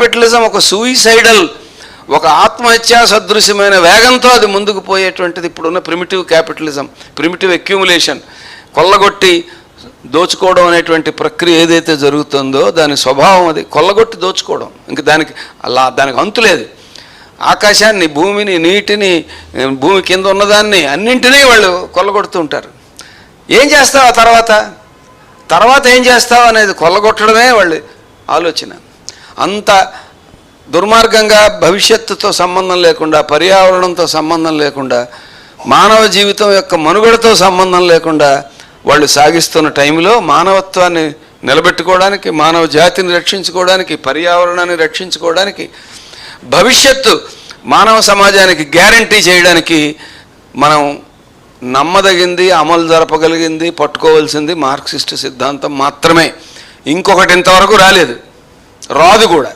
Capitalism ఒక suicidal ఒక ఆత్మహత్యా సదృశ్యమైన వేగంతో అది ముందుకు పోయేటువంటిది ఇప్పుడున్న ప్రిమిటివ్ క్యాపిటలిజం ప్రిమిటివ్ అక్యూములేషన్. కొల్లగొట్టి దోచుకోవడం అనేటువంటి ప్రక్రియ ఏదైతే జరుగుతుందో దాని స్వభావం అది. కొల్లగొట్టి దోచుకోవడం. ఇంక దానికి అలా దానికి అంతులేదు ఆకాశాన్ని భూమిని నీటిని భూమి కింద ఉన్నదాన్ని అన్నింటినీ వాళ్ళు కొల్లగొడుతూ ఉంటారు. ఏం చేస్తావు ఆ తర్వాత? తర్వాత ఏం చేస్తావు అనేది కొల్లగొట్టడమే వాళ్ళ ఆలోచన. అంత దుర్మార్గంగా భవిష్యత్తుతో సంబంధం లేకుండా పర్యావరణంతో సంబంధం లేకుండా మానవ జీవితం యొక్క మనుగడతో సంబంధం లేకుండా వాళ్ళు సాగిస్తున్న టైంలో మానవత్వాన్ని నిలబెట్టుకోవడానికి మానవ జాతిని రక్షించుకోవడానికి పర్యావరణాన్ని రక్షించుకోవడానికి భవిష్యత్తు మానవ సమాజానికి గ్యారంటీ చేయడానికి మనం నమ్మదగింది అమలు జరపగలిగింది పట్టుకోవాల్సింది మార్క్సిస్ట్ సిద్ధాంతం మాత్రమే. ఇంకొకటి ఇంతవరకు రాలేదు. రాదు కూడా.